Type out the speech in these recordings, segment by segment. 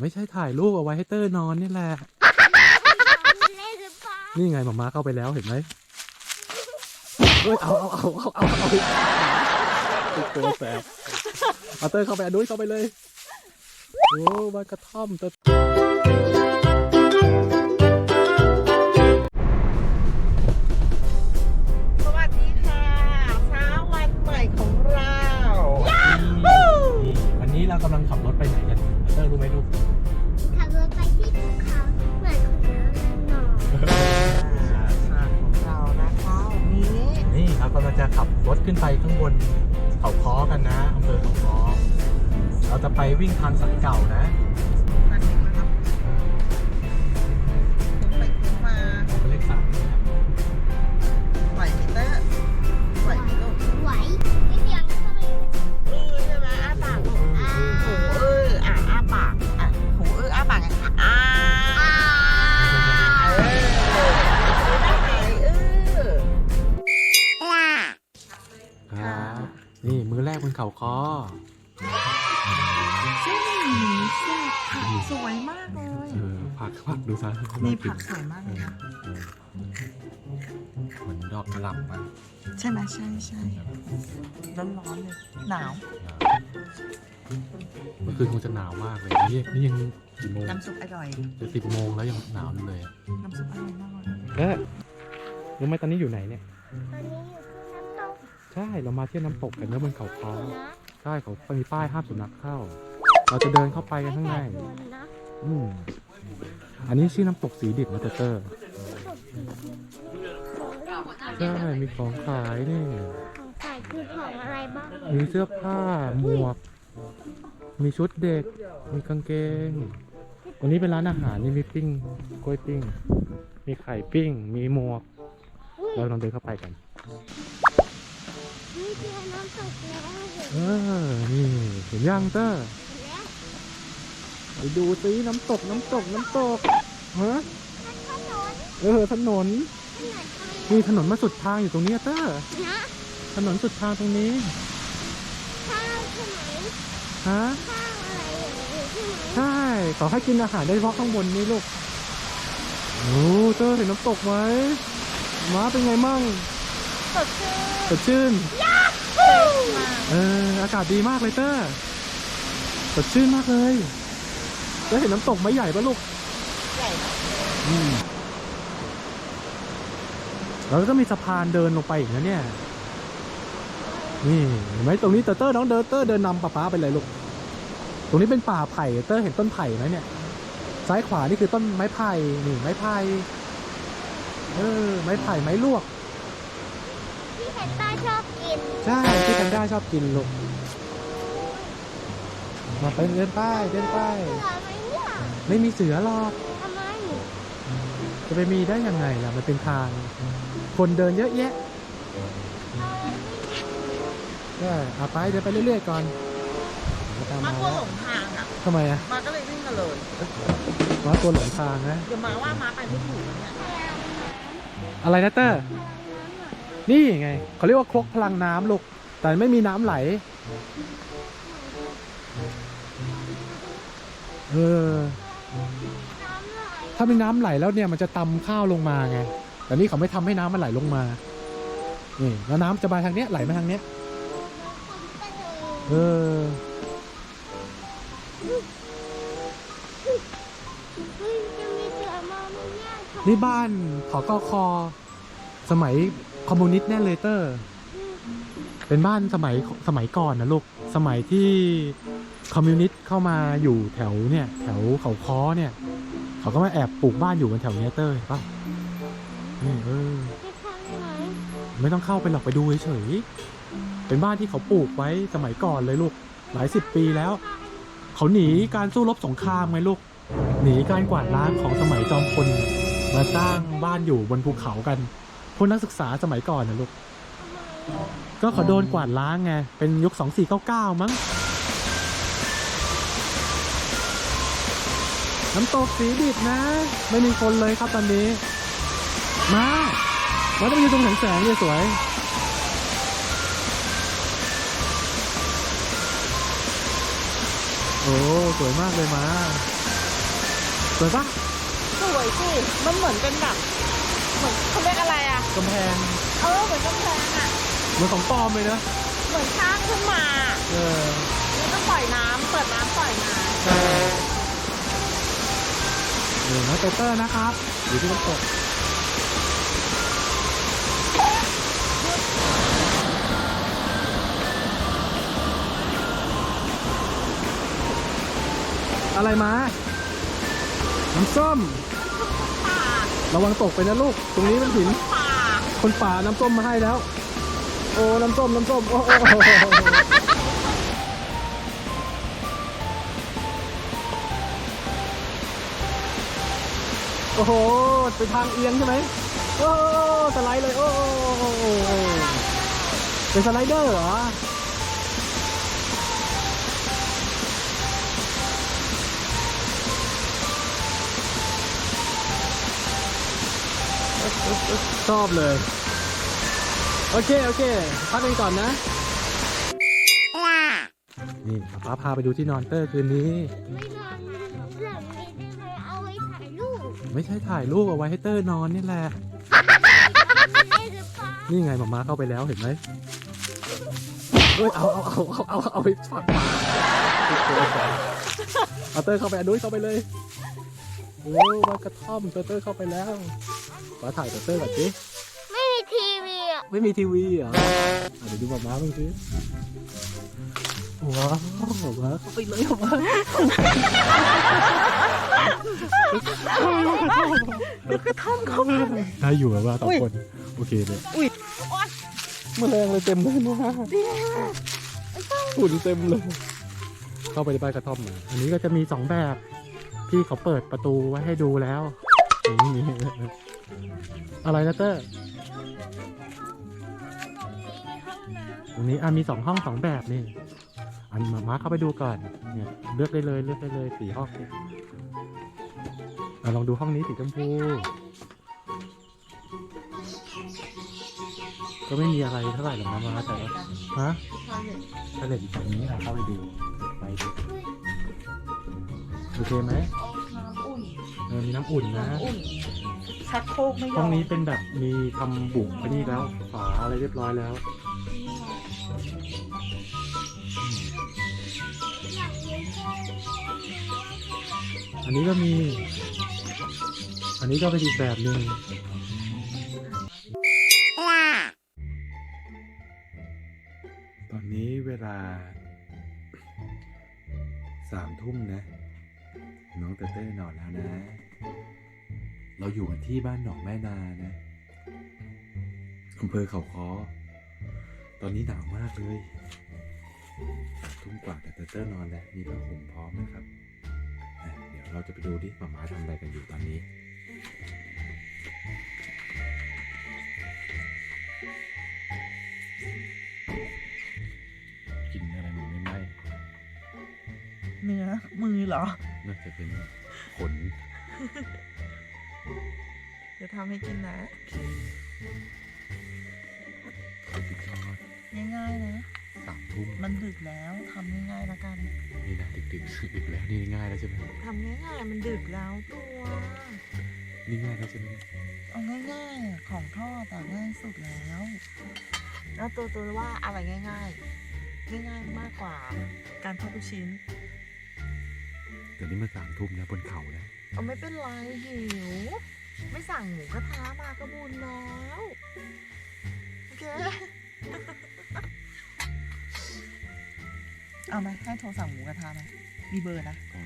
ไม่ใช่ถ่ายรูปเอาไว้ให้เตอร์นอนนี่แหละ เล่นหรือเปล่านี่ไงหมาม้าเข้าไปแล้วเห็นไหมเอ้ยเอาเอาเอาเอาเอาเอาติดตัวแสบเอาเตอร์เข้าไปอันนู้นเข้าไปเลย โอ้บ้านกระท่อมเตอร์ เขาค้อกันนะอำเภอเขาค้อเราจะไปวิ่งทางสายเก่านะ มือแรกบนเขาค้อซึ่งแซ่บผักสวยมากเลยเออผักผักดูซะนี่ากิผักสวยมากเลยนะเออเหมือนดอกกระหล่ำมันใช่ไหมใช่ใช่ร้อนๆเลยหนาวเมื่อคืนคงจะหนาวมากเลยนี่นี่ยังกี่โมงน้ำซุปอร่อยจะสิบโมงแล้วยังหนาวอยู่เลยอะน้ำซุปอร่อยมากเลยเออรู้ไหมตอนนี้อยู่ไหนเนี่ย ตอนนี้อยู่ที่น้ำตก ใช่เรามาเที่ยวน้ำตกกันแล้วบนเขาค้อนะใช่เขามีป้ายห้ามสุนัขเข้า เราจะเดินเข้าไปกันข้างในแต่ส่วนนะอืมอันนี้ชื่อน้ำตกสีดิบนะเตอร์ใช่มีของขายนี่ของขายคือของอะไรบ้างมีเสื้อผ้าหมวก มีชุดเด็ก มีกางเกงวันนี้เป็นร้านอาหารนี่มีปิ้งกล้วยปิ้ง มีไข่ปิ้ง มีหมวกอุ้ยเราลองเดินเข้าไปกัน นี่คือน้ำตกแล้วเห็นเออ นี่ เห็นยังเตอร์แล้วไปดูซิน้ำตกน้ำตกน้ำตกฮะถนนเออถนนถนนอะไรมีถนนมาสุดทางอยู่ตรงนี้เตอร์นะถนนสุดทางตรงนี้ข้าวใช่ไหมฮะข้าวอะไรอย่างนี้ใช่ไหมใช่ขอให้กินอาหารได้เฉพาะข้างบนนี้ลูกโอ้เตอร์เห็นน้ำตกไหมม้าเป็นไงมั่งสดชื่นสดชื่นมาก เอออากาศดีมากเลยเตอร์สดชื่นมากเลย แล้วเห็นน้ำตกไหมใหญ่ปะลูก ใหญ่อืมแล้วก็มีสะพานเดินลงไปอีกนะเนี่ย นี่เห็นไหมตรงนี้เตอร์เตอร์น้องเดินเตอร์เดินนำป๊าป๊าไปเลยลูก ตรงนี้เป็นป่าไผ่เตอร์เห็นต้นไผ่ไหมเนี่ย ซ้ายขวานี่คือต้นไม้ไผ่ นี่ไม้ไผ่ เออ ไม้ไผ่ไม้ลวก ที่แพนต้าชอบ กินใช่ที่แพนด้าชอบกินลูกมาไปเดินไปเดินไป เสือไหมเนี่ยไม่มีเสือหรอกทำไมจะไปมีได้ยังไงล่ะมันเป็นทาง คนเดินเยอะแยะก็เอาไปเดินไปเรื่อยๆก่อนเดี๋ยวตามมามาก็แล้วหลงทางอะทำไมอะมาก็เลยวิ่งมาเลยมาตัวหลงทางนะ เดี๋ยวมาว่ามาไปไม่ถูกเนี่ยอะไรนะเตอร์ นี่ไงเขาเรียกว่าครกพลังน้ำลูก แต่ไม่มีน้ำไหล เออ ถ้ามีน้ำไหลแล้วเนี่ยมันจะตำข้าวลงมาไง แต่นี่เขาไม่ทำให้น้ำมันไหลลงมา นี่แล้วน้ำจะมาทางเนี้ยไหลมาทางเนี้ย เออเฮ้ยจะมีเสือมาไหมเนี่ยนี่บ้านขอกอคอสมัย คอมมิวนิสต์แน่เลยเตอร์ เป็นบ้านสมัยสมัยก่อนนะลูก สมัยที่คอมมิวนิสต์เข้ามาอยู่แถวเนี่ยแถวเขาค้อเนี่ย เขาก็มาแอบปลูกบ้านอยู่กันแถวเนี้ยเตอร์เห็นปะนี่เออไปทางไหนไม่ต้องเข้าไปหรอกไปดูเฉยๆ เป็นบ้านที่เขาปลูกไว้สมัยก่อนเลยลูก หลายสิบปีแล้ว เขาหนีการสู้รบสงครามไงลูก หนีการกวาดล้างของสมัยจอมพลมาสร้างบ้านอยู่บนภูเขากัน พวกนักศึกษาสมัยก่อนนะลูก ก็เขาโดนกวาดล้างไง เป็นยุค 2499 มั้ง น้ำตกสีดิบนะ ไม่มีคนเลยครับตอนนี้ มา มาต้องอยู่ตรงแสงแสงเลยสวยโอ้ สวยมากเลยมา สวยปะสวยสิ มันเหมือนเป็นแบบ เหมือนเขาเรียกอะไรอะ กำแพงเออเหมือนกำแพงอะ เหมือนของปลอมเลยนะเหมือนสร้างขึ้นมาเออแล้วก็ปล่อยน้ำเปิดน้ำปล่อยน้ใช่นี่น้องเตเตอร์นะครับอยู่ที่น้ำตกอะไรมาน้ำส้มำป่า ระวังตกไปนะลูก ตรงนี้มันหิน ป่าคนป่าน้ำส้มมาให้แล้ว โอ้ น้ำส้ม น้ำส้ม โอ้โอ้โอ้โห ไปทางเอียงใช่ไหม โอ้ สไลด์เลย โอ้โอ้โอ้โอ้เป็นสไลเดอร์เหรอ ชอบเลย โอเค โอเค พักกันก่อนนะนี่ป้าพาไปดูที่นอนเตอร์คืนนี้ ไม่นอนหลังนี้ได้ไหมเอาไว้ถ่ายรูปไม่ใช่ถ่ายรูปเอาไว้ให้เตอร์นอนนี่แหละได้หรือเปล่านี่ไงหมาม้าเข้าไปแล้วเห็นไหมเฮ้ยเอาเอาเอาเอาเอาเอาไปฝักปากเอาเตอร์เข้าไปอันนู้นเข้าไปเลยโอ้มากระท่อมเตอร์เตอร์เข้าไปแล้ว ป้าถ่ายเตอร์เตอร์ก่อนสิไม่มีทีวีอะไม่มีทีวีเหรออะเดี๋ยวดูหมาม้าบ้างสิว้าวหมาม้าเข้าไปเลยหมาม้าเดี๋ยวกระท่อมเข้ามาได้อยู่แบบว่าสองอุ๊ยคนโอเคเลยอุ้ยโอ๊ยแมลงเลยเต็มเลยนะฝุ่นเต็มเลย เข้าไปในบ้านกระท่อมมาอันนี้ก็จะมีสองแบบที่เขาเปิดประตูไว้ให้ดูแล้วนี่ อะไรนะเตอร์ตรงนี้อะมีสองห้องสองแบบนี่ อันมามาเข้าไปดูก่อน เนี่ยเลือกได้เลยเลือกได้เลยสี่ห้องเนี่ยอะลองดูห้องนี้สีชมพู ก็ไม่มีอะไรเท่าไหร่หรอกนะมาแต่ว่าฮะถ้าเด็กอยู่ตรงนี้อะเข้าไปดูไปดูโอเคไหมน้ำอุ่นเออมีน้ำอุ่นนะ ชักโครกไม่ยห้อองมนี้เป็นแบบมีทำบุกไปนี่แล้ว ฝาอะไรเรียบร้อยแล้ว อันนี้ก็มี อันนี้ก็เป็นอีกแบบหนึ่งตอนนี้เวลาสามทุ่มนะ น้องเต้เต้นอนแล้วนะ เราอยู่กันที่บ้านหนองแม่นานะอำเภอเขาคอตอนนี้หนาวมากเลยสามทุ่มกว่าแต่เต้เต้นอนแล้ว มีผ้าห่มพร้อมนะครับอะเดี๋ยวเราจะไปดูดิหมาม้าทำอะไรกันอยู่ตอนนี้กินอะไรมันไม่ไหมเนื้อมือเหรอ น่าจะเป็นขน เดี๋ยวทำให้กินนะสุดยอดง่ายๆนะ สามทุ่มมันดึกแล้วทำง่ายๆแล้วกันนี่นะดึกดึกๆดึกแล้วนี่ง่ายแล้วใช่ไหมทำง่ายๆมันดึกแล้วตัวนี่ง่ายแล้วใช่ไหมเอาง่ายๆอะของทอดแต่ง่ายสุดแล้ว แล้วตัวตัวว่าอะไรง่าย ๆ ง่ายๆมากกว่า การทอดลูกชิ้นแต่นี่มันสามทุ่มแล้วบนเขาแล้ว เอาไม่เป็นไรหิว ไม่สั่งหมูกระทะมาก็บุญแล้วโอเคเอาไหมให้โทรสั่งหมูกระทะไหมมีเบอร์นะพอเ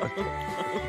Okay.